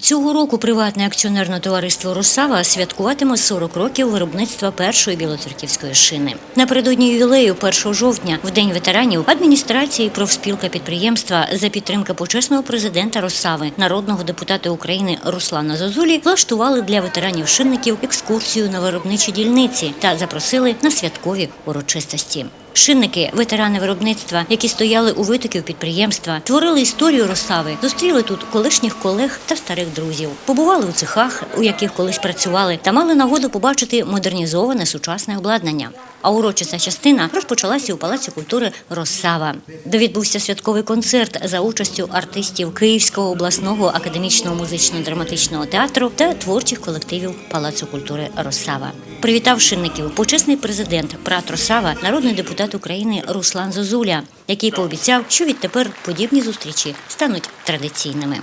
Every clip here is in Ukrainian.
Цього року приватне акціонерне товариство «Росава» святкуватиме 40 років виробництва першої білоцерківської шини. Напередодні ювілею 1 жовтня, в День ветеранів, адміністрація і профспілка підприємства за підтримки почесного президента «Росави», народного депутата України Руслана Зозулі, влаштували для ветеранів-шинників екскурсію на виробничі дільниці та запросили на святкові урочистості. Шинники, ветерани виробництва, які стояли у витоків підприємства, творили історію розсави, зустріли тут колишніх колег та старих друзів, побували у цехах, у яких колись працювали, та мали нагоду побачити модернізоване сучасне обладнання. А урочиста частина розпочалася у Палаці культури Росава, де відбувся святковий концерт за участю артистів Київського обласного академічного музично-драматичного театру та творчих колективів Палацу культури Росава. Привітав шинників почесний президент Прат Росава, народний депутат України Руслан Зозуля, який пообіцяв, що відтепер подібні зустрічі стануть традиційними.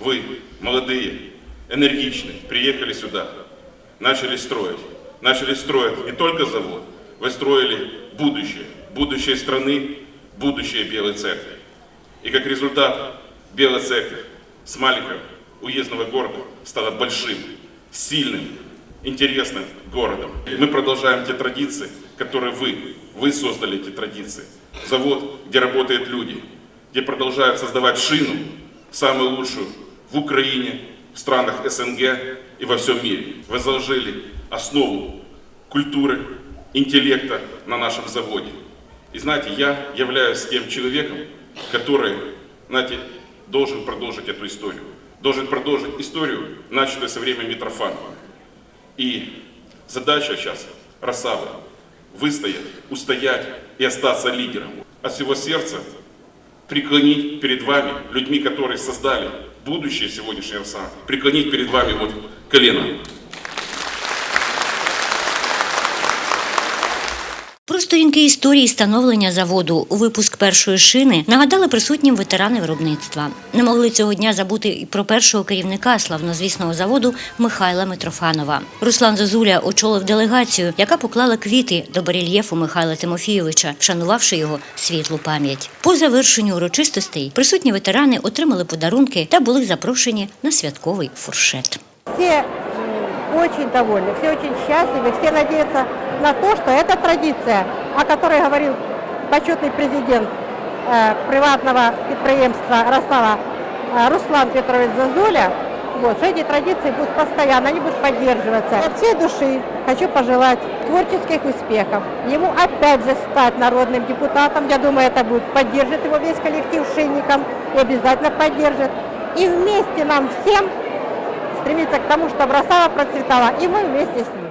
Вы, молодые, энергичные, приехали сюда, начали строить. Начали строить не только завод, вы строили будущее. Будущее страны, будущее Белой Церкви. И как результат, Белая Церковь с маленького уездного города стала большим, сильным, интересным городом. Мы продолжаем те традиции, которые вы, вы создали эти традиции. Завод, где работают люди, где продолжают создавать шину, самую лучшую в Украине, в странах СНГ и во всем мире. Вы заложили основу культуры, интеллекта на нашем заводе. И знаете, я являюсь тем человеком, который, знаете, должен продолжить эту историю. Должен продолжить историю, начатую со времени Митрофанова. И задача сейчас Росавы выстоять, устоять и остаться лидером. От всего сердца преклонить перед вами, людьми, которые создали будущее сегодняшнего Росавы, преклонить перед вами вот колено. Про сторінки історії становлення заводу, випуск першої шини нагадали присутнім ветерани виробництва. Не могли цього дня забути і про першого керівника славнозвісного заводу Михайла Митрофанова. Руслан Зозуля очолив делегацію, яка поклала квіти до барельєфу Михайла Тимофійовича, вшанувавши його світлу пам'ять. По завершенню урочистостей присутні ветерани отримали подарунки та були запрошені на святковий фуршет. Все м, очень довольны, все очень счастливы, все надеются на то, что эта традиция, о которой говорил почетный президент э, приватного предприемства Ростова э, Руслан Петрович Зазуля, вот, что эти традиции будут постоянно, они будут поддерживаться. От всей души хочу пожелать творческих успехов. Ему опять же стать народным депутатом. Я думаю, это будет поддержит его весь коллектив шинником и обязательно поддержит. И вместе нам всем стремиться к тому, чтобы Росава процветала, и мы вместе с ним.